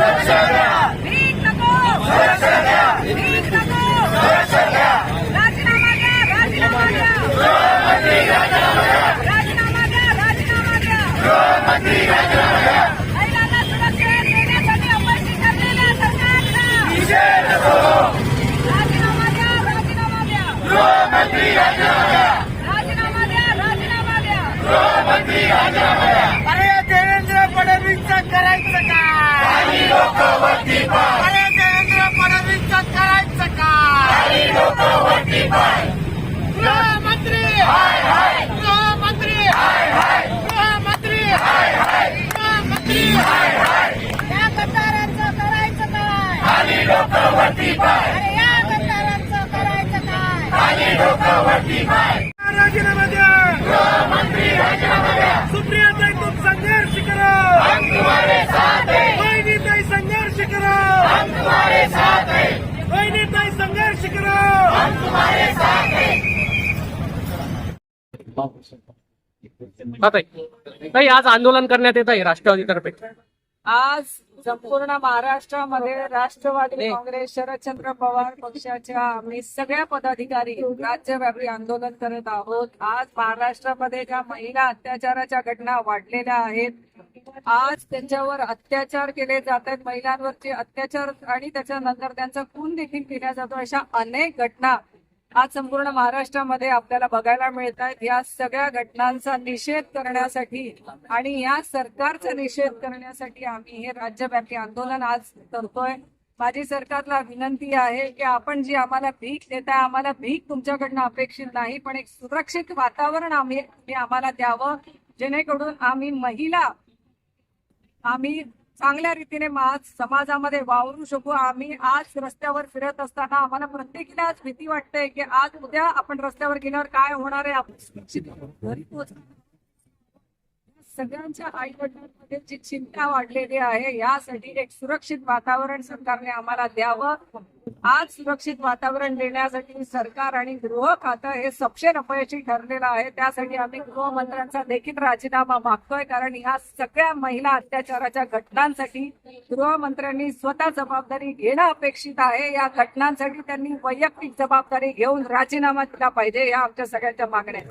द्या. अरे देवेंद्र फडणवीसचा करायचं का? अरे देवेंद्र फडणवीसचं करायचं काय? गृहमंत्री! गृहमंत्री! गृहमंत्री! गृहमंत्री! या गद्दारांचं करायचं काय? अरे या गद्दारांचं करायचं काय? राजीनामा द्या. ताई. ताई, आज आंदोलन करण्यात येत आहे राष्ट्रवादीतर्फे. आज संपूर्ण महाराष्ट्रामध्ये राष्ट्रवादी काँग्रेस शरदचंद्र पवार पक्षाच्या आम्ही सगळ्या पदाधिकारी राज्यव्यापी आंदोलन करत आहोत. आज महाराष्ट्रामध्ये ज्या महिला अत्याचाराच्या घटना वाढलेल्या आहेत आज त्यांच्यावर अत्याचार केले जात आहेत. महिलांवरचे अत्याचार आणि त्याच्यानंतर त्यांचा खून देखील केला जातो. अशा अनेक घटना आज संपूर्ण महाराष्ट्रामध्ये आपल्याला बघायला मिळत आहेत या सगळ्या घटनांचा निषेध करण्यासाठी आणि या सरकारचा निषेध करण्यासाठी आम्ही हे राज्यव्यापी आंदोलन आज करतोय. माझी सरकारला विनंती आहे की आपण जी आम्हाला भीक देताय आम्हाला भीक तुमच्याकडनं अपेक्षित नाही पण एक सुरक्षित वातावरण आम्ही आम्हाला द्यावं. जेणेकरून आम्ही महिला आम्ही चांगल्या रीतीने आज समाजामध्ये वावरू शकू. आम्ही आज रस्त्यावर फिरत असताना आम्हाला प्रत्येकीला आज भीती वाटते की आज उद्या आपण रस्त्यावर गेल्यावर काय होणार आहे? आपण घरी पोहोचणार सगळ्यांच्या आई वडिलांमध्ये जी चिंता वाढलेली आहे यासाठी एक सुरक्षित वातावरण सरकारने आम्हाला द्यावं. आज सुरक्षित वातावरण देण्यासाठी सरकार आणि गृह खातं हे सपशेल अपयशी ठरलेलं आहे. त्यासाठी आम्ही गृहमंत्र्यांचा देखील राजीनामा मागतोय कारण या सगळ्या महिला अत्याचाराच्या घटनांसाठी गृहमंत्र्यांनी स्वतः जबाबदारी घेणं अपेक्षित आहे. या घटनांसाठी त्यांनी वैयक्तिक जबाबदारी घेऊन राजीनामा दिला पाहिजे या आमच्या सगळ्यांच्या मागण्या